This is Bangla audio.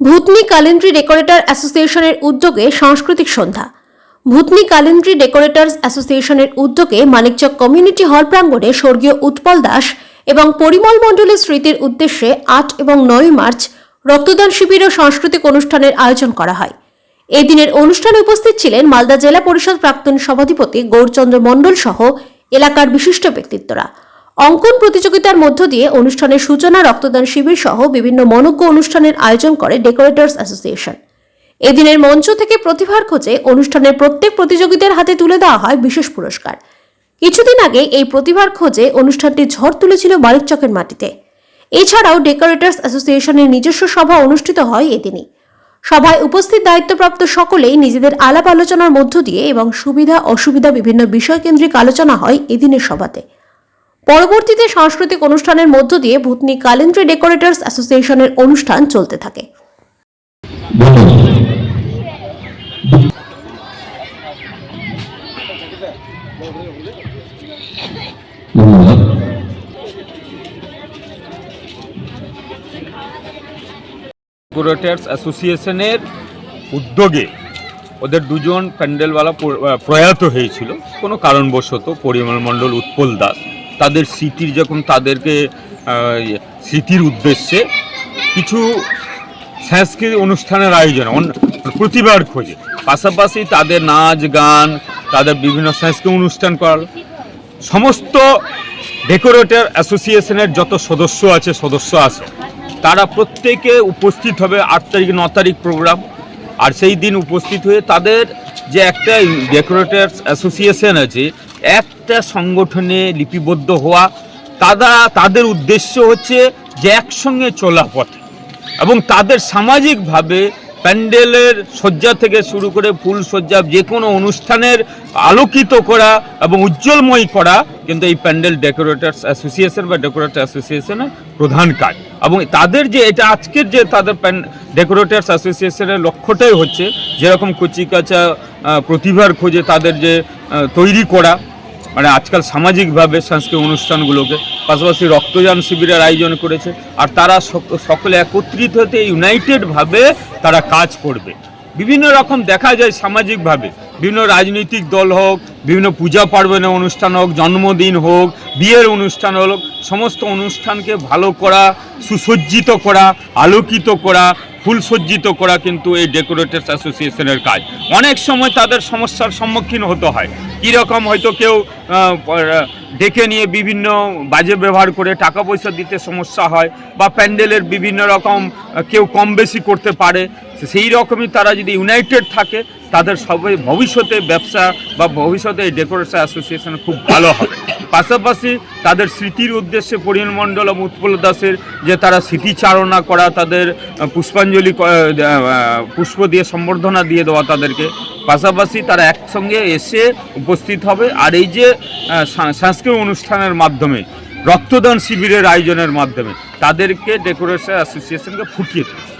ভূতনি ক্যালেন্ডারি ডেকোরেটর অ্যাসোসিয়েশনের উদ্যোগে সাংস্কৃতিক সন্ধ্যা। ভূতনি ক্যালেন্ডারি ডেকোরেটরস অ্যাসোসিয়েশনের উদ্যোগে মানিকচক কমিউনিটি হল প্রাঙ্গণে স্বর্গীয় উৎপল দাস এবং পরিমল মণ্ডলের স্মৃতির উদ্দেশ্যে আট এবং নয় মার্চ রক্তদান শিবির ও সাংস্কৃতিক অনুষ্ঠানের আয়োজন করা হয়। এই দিনের অনুষ্ঠানে উপস্থিত ছিলেন মালদা জেলা পরিষদ প্রাক্তন সভাধিপতি গৌরচন্দ্র মণ্ডল সহ এলাকার বিশিষ্ট ব্যক্তিত্বরা। অঙ্কন প্রতিযোগিতার মধ্য দিয়ে অনুষ্ঠানের সূচনা, রক্তদান শিবির সহ বিভিন্ন মনজ্ঞ অনুষ্ঠানের আয়োজন করে ডেকোরেটর্স অ্যাসোসিয়েশন। এদিনের মঞ্চ থেকে প্রতিভার খোঁজে অনুষ্ঠানের প্রত্যেক প্রতিযোগীদের হাতে তুলে দেওয়া হয় বিশেষ পুরস্কার। কিছুদিন আগে এই প্রতিভার খোঁজে অনুষ্ঠানটি ঝড় তুলেছিল মানিকচকের মাটিতে। এছাড়াও ডেকোরেটর্স অ্যাসোসিয়েশনের নিজস্ব সভা অনুষ্ঠিত হয় এদিনই। সভায় উপস্থিত দায়িত্বপ্রাপ্ত সকলেই নিজেদের আলাপ আলোচনার মধ্য দিয়ে এবং সুবিধা অসুবিধা বিভিন্ন বিষয়কেন্দ্রিক আলোচনা হয় এদিনের সভাতে। পরবর্তীতে সাংস্কৃতিক অনুষ্ঠানের মধ্য দিয়ে ভূতনি ক্যালেন্ডারি ডেকোরেটর্স অ্যাসোসিয়েশনের অনুষ্ঠান চলতে থাকে। ডেকোরেটার্স অ্যাসোসিয়েশনের উদ্যোগে ওদের দুজন প্যান্ডেলওয়ালা প্রয়াত হয়েছিল। কোনো কারণবশত পরিমল মণ্ডল উৎপল দাস তাদের স্মৃতির যখন তাদেরকে ইয়ে, স্মৃতির উদ্দেশ্যে কিছু সাংস্কৃতিক অনুষ্ঠানের আয়োজন প্রতিভার খোঁজে। পাশাপাশি তাদের নাচ গান তাদের বিভিন্ন সাংস্কৃতিক অনুষ্ঠান করার সমস্ত ডেকোরেটর অ্যাসোসিয়েশনের যত সদস্য আছে সদস্য আছে তারা প্রত্যেকে উপস্থিত হবে আট তারিখ ন তারিখ প্রোগ্রাম। আর সেই দিন উপস্থিত হয়ে তাদের যে একটা ডেকোরেটর অ্যাসোসিয়েশন আছে একটা সংগঠনে লিপিবদ্ধ হওয়া তারা তাদের উদ্দেশ্য হচ্ছে যে একসঙ্গে চলা পথে। এবং তাদের সামাজিকভাবে প্যান্ডেলের শয্যা থেকে শুরু করে ফুল শয্যা যে কোনো অনুষ্ঠানের আলোকিত করা এবং উজ্জ্বলময় করা কিন্তু এই প্যান্ডেল ডেকোরেটার্স অ্যাসোসিয়েশন বা ডেকোরেটর অ্যাসোসিয়েশনের প্রধান কাজ। এবং তাদের যে, এটা আজকের যে তাদের প্যান, ডেকোরেটার্স অ্যাসোসিয়েশনের লক্ষ্যটাই হচ্ছে যেরকম কচিকাচা প্রতিভার খোঁজে তাদের যে তৈরি করা মানে আজকাল সামাজিকভাবে সাংস্কৃতিক অনুষ্ঠানগুলোকে, পাশাপাশি রক্তদান শিবিরের আয়োজন করেছে, আর তারা সক- সকলে একত্রিত হতে ইউনাইটেডভাবে তারা কাজ করবে। বিভিন্ন রকম দেখা যায় সামাজিকভাবে। বিভিন্ন রাজনৈতিক দল হোক, বিভিন্ন পূজা পার্বণের অনুষ্ঠান হোক, জন্মদিন হোক, বিয়ের অনুষ্ঠান হোক, সমস্ত অনুষ্ঠানকে ভালো করা, সুসজ্জিত করা, আলোকিত করা, ফুলসজ্জিত করা কিন্তু এই ডেকোরেটার্স অ্যাসোসিয়েশনের কাজ। অনেক সময় তাদের সমস্যার সম্মুখীন হতে হয়। কীরকম হয়তো কেউ ডেকে নিয়ে বিভিন্ন বাজে ব্যবহার করে টাকা পয়সা দিতে সমস্যা হয় বা প্যান্ডেলের বিভিন্ন রকম কেউ কম বেশি করতে পারে, সেই রকমই তারা যদি ইউনাইটেড থাকে তাদের সবাই ভবিষ্যতে ব্যবসা বা ভবিষ্যতে এই ডেকোরেশন অ্যাসোসিয়েশন খুব ভালো হবে। পাশাপাশি তাদের স্মৃতির উদ্দেশ্যে পরিমণ্ডল এবং উৎপল দাসের যে তারা স্মৃতিচারণা করা, তাদের পুষ্পাঞ্জলি পুষ্প দিয়ে সম্বর্ধনা দিয়ে দেওয়া তাদেরকে। পাশাপাশি তারা একসঙ্গে এসে উপস্থিত হবে। আর এই যে সাংস্কৃতিক অনুষ্ঠানের মাধ্যমে, রক্তদান শিবিরের আয়োজনের মাধ্যমে তাদেরকে ডেকোরেশন অ্যাসোসিয়েশনকে ফুটিয়ে তোলে